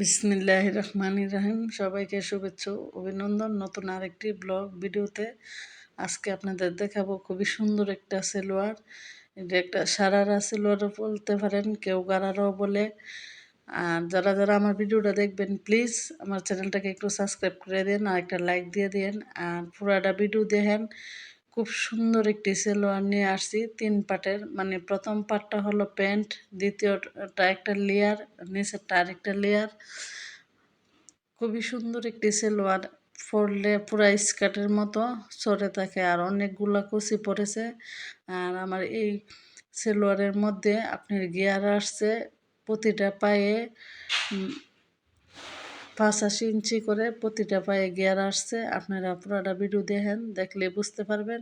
বিসমিল্লাহ রহমান রাহিম সবাইকে শুভেচ্ছা অভিনন্দন। নতুন আরেকটি ব্লগ ভিডিওতে আজকে আপনাদের দেখাবো খুবই সুন্দর একটা সেলোয়ার। এটা একটা সারারা সেলোয়ারও বলতে পারেন, কেউ গারারাও বলে। আর যারা যারা আমার ভিডিওটা দেখবেন, প্লিজ আমার চ্যানেলটাকে একটু সাবস্ক্রাইব করে দিন আর একটা লাইক দিয়ে দিন। আর পুরাটা ভিডিও দেখেন খুব সুন্দর একটি সেলোয়ার নিয়ে আসছি তিন পার্টের মানে প্রথম পার্টটা হলো প্যান্ট, দ্বিতীয়টা একটা লেয়ার, নিচেরটা আরেকটা লেয়ার। খুবই সুন্দর একটি সেলোয়ার, পরলে পুরা স্কার্টের মতো সরে থাকে আর অনেকগুলা কুচি পড়েছে আর আমার এই সেলোয়ারের মধ্যে আপনার গিয়ার আসছে, প্রতিটা পায়ে পাঁচাশি ইঞ্চি করে প্রতিটা পায়ে গিয়ার আসছে। আপনারা পুরাটা ভিডিও দেখেন, দেখলে বুঝতে পারবেন।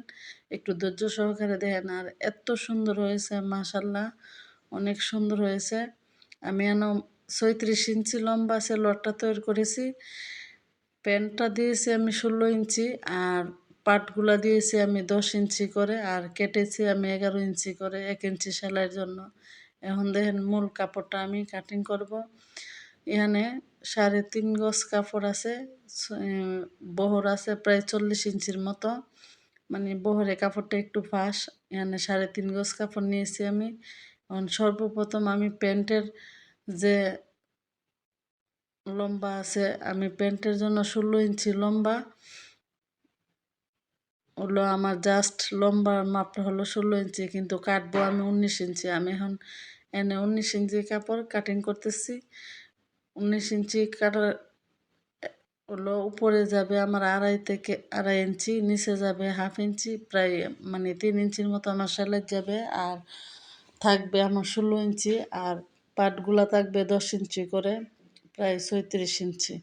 একটু ধৈর্য সহকারে দেখেন, আর এত সুন্দর হয়েছে মাশাল্লাহ অনেক সুন্দর হয়েছে। আমি এন ছয়ত্রিশ ইঞ্চি লম্বা সে লটটা তৈরি করেছি। প্যান্টটা দিয়েছি আমি ষোলো ইঞ্চি, আর পাটগুলা দিয়েছি আমি দশ ইঞ্চি করে, আর কেটেছি আমি এগারো ইঞ্চি করে এক ইঞ্চি সেলাইয়ের জন্য। এখন দেখেন মূল কাপড়টা আমি কাটিং করব। এখানে সাড়ে তিন গজ কাপড় আছে বহর আছে প্রায় চল্লিশ ইঞ্চির মতো। মানে বহরে কাপড়টা একটু ফাঁস, এখানে সাড়ে তিন গজ কাপড় নিয়েছি আমি। এখন সর্বপ্রথম আমি প্যান্টের যে লম্বা আছে, আমি প্যান্টের জন্য ষোলো ইঞ্চি লম্বা। হলো আমার জাস্ট লম্বা মাপটা হলো ষোলো ইঞ্চি, কিন্তু কাটবো আমি উনিশ ইঞ্চি। আমি এখন এনে উনিশ ইঞ্চি কাপড় কাটিং করতেছি। উনিশ ইঞ্চি কাটার হলো, উপরে যাবে আমার আড়াই থেকে আড়াই ইঞ্চি, নিচে যাবে হাফ ইঞ্চি, প্রায় মানে তিন ইঞ্চির মতো আমার সেলাই যাবে আর থাকবে আমার ষোলো ইঞ্চি আর পাটগুলা থাকবে দশ ইঞ্চি করে, প্রায় ছয়ত্রিশ ইঞ্চি।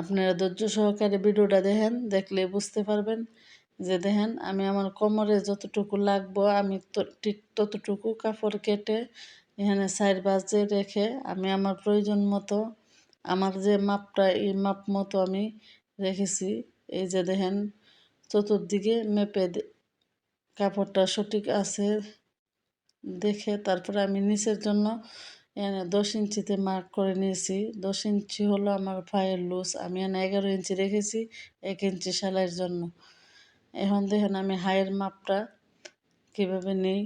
আপনারা ধৈর্য সহকারে ভিডিওটা দেখেন, দেখলে বুঝতে পারবেন যে দেখেন আমি আমার কোমরে যতটুকু লাগবো, আমি ঠিক ততটুকু কাপড় কেটে এখানে সাইড বাজে রেখে আমি আমার প্রয়োজন মতো আমার যে মাপটা, এই মাপ মতো আমি রেখেছি। এই যে দেখেন, চতুর্দিকে মেপে কাপড়টা সঠিক আছে দেখে তারপরে আমি নিচের জন্য এখানে দশ ইঞ্চিতে মার্ক করে নিয়েছি। দশ ইঞ্চি হলো আমার পায়ের লুজ। আমি এখানে এগারো ইঞ্চি রেখেছি এক ইঞ্চি সেলাইয়ের জন্য। এখন দেখেন আমি হায়ের মাপটা কীভাবে নেই।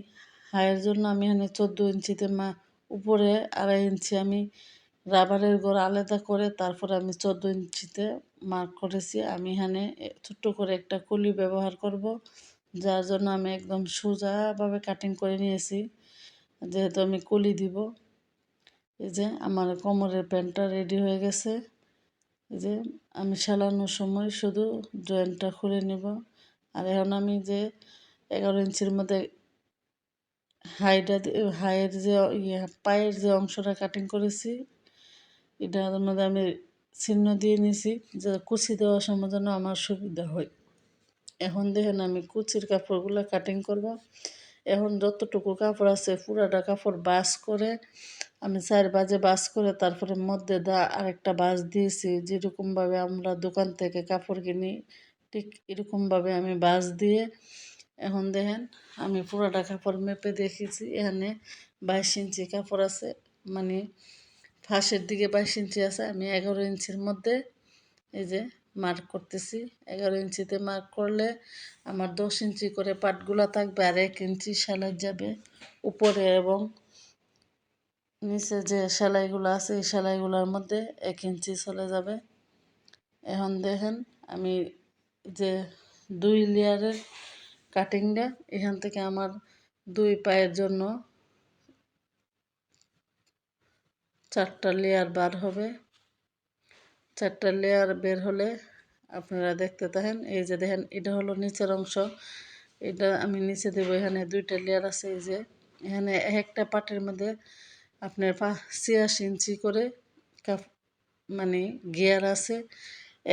হায়ের জন্য আমি এখানে চোদ্দ ইঞ্চিতে মা উপরে আড়াই ইঞ্চি আমি রাবারের গোড় আলাদা করে তারপরে আমি চোদ্দ ইঞ্চিতে মার্ক করেছি। আমি এখানে ছোট্ট করে একটা কলি ব্যবহার করব, যার জন্য আমি একদম সোজাভাবে কাটিং করে নিয়েছি। যেহেতু আমি কলি দিব, এই যে আমার কোমরের প্যান্টটা রেডি হয়ে গেছে। এই যে আমি সেলানোর সময় শুধু জয়েন্টটা খুলে নেব। আর এখন আমি যে এগারো ইঞ্চির মধ্যে হাইটা হাইয়ের যে ইয়ে পায়ের যে অংশটা কাটিং করেছি এটার মধ্যে আমি চিহ্ন দিয়ে নিছি যে কুচি দেওয়ার সময় যেন আমার সুবিধা হয়। এখন দেখেন আমি কুচির কাপড়গুলো কাটিং করব। এখন যতটুকু কাপড় আছে, পুরাটা কাপড় বাস করে, আমি চার বাজে বাস করে তারপরে মধ্যে দা আরেকটা বাস দিয়েছি। যেরকমভাবে আমরা দোকান থেকে কাপড় কিনি, ঠিক এরকমভাবে আমি বাস দিয়ে এখন দেখেন, আমি পুরাটা কাপড় মেপে দেখেছি এখানে বাইশ ইঞ্চি কাপড় আছে মানে ফাঁসের দিকে বাইশ ইঞ্চি আছে, আমি এগারো ইঞ্চির মধ্যে এই যে মার্ক করতেছি। এগারো ইঞ্চিতে মার্ক করলে আমার দশ ইঞ্চি করে পাটগুলা থাকবে আর এক ইঞ্চি সেলাই যাবে উপরে এবং নিচে যে সেলাইগুলো আছে, এই সেলাইগুলোর মধ্যে এক ইঞ্চি চলে যাবে। এখন দেখেন, আমি যে দুই লেয়ারের কাটিংটা, এখান থেকে আমার দুই পায়ের জন্য চারটা লেয়ার বার হবে। চারটা লেয়ার বের হলে আপনারা দেখতে থাকেন, এই যে দেখেন, এটা হলো নিচের অংশ। এটা আমি নিচে দেবো, এখানে দুইটা লেয়ার আছে, এই যে। এখানে একটা পাটের মধ্যে আপনার ছিয়াশি ইঞ্চি করে কাপ মানে গিয়ার আছে।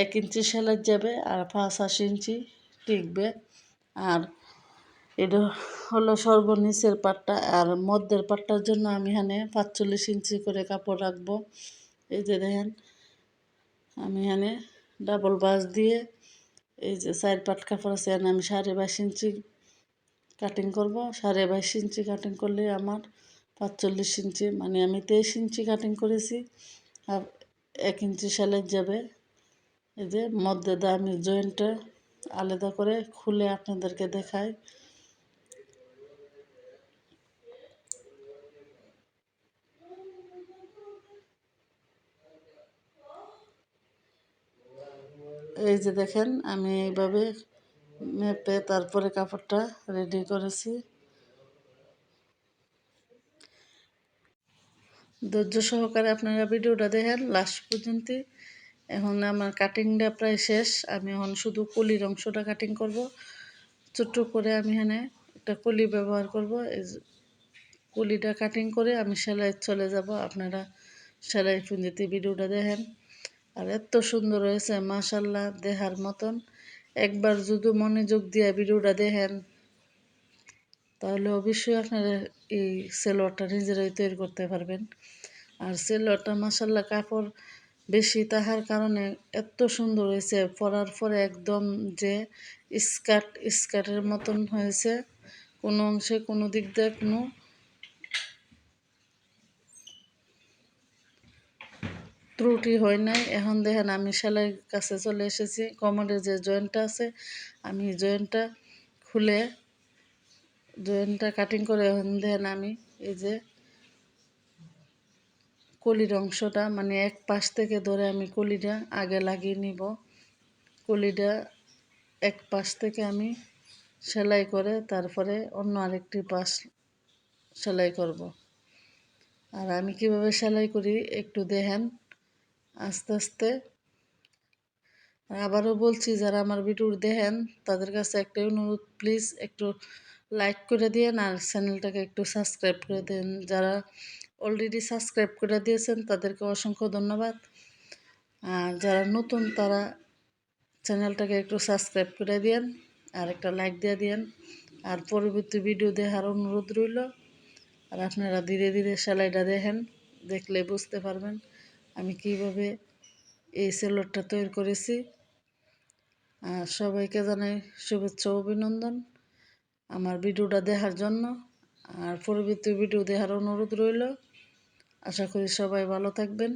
এক ইঞ্চি সেলাই যাবে আর পাঁচ আশি ইঞ্চি টিকবে। আর এটা হলো সর্বনিচের পাটটা আর মধ্যের পাটটার জন্য আমি এখানে পাঁচচল্লিশ ইঞ্চি করে কাপড় রাখব। এই যে দেখেন, আমি এখানে ডাবল বাস দিয়ে এই যে চার পাট কাপড় আছে আমি সাড়ে বাইশ ইঞ্চি কাটিং করব। সাড়ে বাইশ ইঞ্চি কাটিং করলে আমার পাঁচচল্লিশ ইঞ্চি মানে আমি তেইশ ইঞ্চি কাটিং করেছি আর এক ইঞ্চি সেলাই যাবে। এই যে মধ্যে আমি জয়েন্টটা আলাদা করে খুলে আপনাদেরকে দেখাই। এই যে দেখেন, আমি এইভাবে মেপে তারপরে কাপড়টা রেডি করেছি। ধৈর্য সহকারে আপনারা ভিডিওটা দেখেন লাস্ট পর্যন্ত এখন আমার কাটিংটা প্রায় শেষ। আমি এখন শুধু কলির অংশটা কাটিং করব। ছোট্ট করে আমি এখানে একটা কলি ব্যবহার করব। কলিটা কাটিং করে আমি সেলাই চলে যাব। আপনারা সেলাই পুঁজিতে ভিডিওটা দেখেন। আর এত সুন্দর হয়েছে মাশাল্লাহ দেহার মতন। একবার যদি মনোযোগ দিয়ে ভিডিওটা দেখেন, তাহলে অবশ্যই আপনারা এই সেলোয়ারটা নিজেরাই তৈরি করতে পারবেন। আর সেলোয়ারটা মাসাল্লাহ কাপড় বেশি তাহার কারণে এত সুন্দর হয়েছে, পরার পরে একদম যে স্কার্ট, স্কার্টের মতন হয়েছে। কোনো অংশে, কোনো দিক দিয়ে কোনো ত্রুটি হয় নাই। এখন দেখেন আমি সেলাই কাছে চলে এসেছি, কোমরের যে জয়েন্টটা আছে, আমি জয়েন্টটা খুলে, জয়েন্টটা কাটিং করে এখন দেখেন আমি এই যে কলির অংশটা মানে এক পাশ থেকে ধরে আমি কলিটা আগে লাগিয়ে নিব। কলিটা এক পাশ থেকে আমি সেলাই করে তারপরে অন্য আরেকটি পাশ সেলাই করব। আর আমি কীভাবে সেলাই করি একটু দেখেন, আস্তে আস্তে। আবারও বলছি, যারা আমার ভিডিও দেখেন, তাদের কাছে একটা অনুরোধ, প্লিজ একটু লাইক করে দিয়েন আর চ্যানেলটাকে একটু সাবস্ক্রাইব করে দেন। যারা অলরেডি সাবস্ক্রাইব করে দিয়েছেন, তাদেরকে অসংখ্য ধন্যবাদ। আর যারা নতুন, তারা চ্যানেলটাকে একটু সাবস্ক্রাইব করে দিয়েন, আর একটা লাইক দিয়ে দিয়েন। আর পরবর্তী ভিডিও দেখার অনুরোধ রইল। আর আপনারা ধীরে ধীরে সেলাইটা দেখেন, দেখলে বুঝতে পারবেন আমি কীভাবে এই সেলোয়ারটা তৈরি করেছি। আর সবাইকে জানাই শুভেচ্ছা, অভিনন্দন আমার ভিডিওটা দেখার জন্য। আর পরবর্তী ভিডিও দেখার অনুরোধ রইল। আশা করি সবাই ভালো থাকবেন।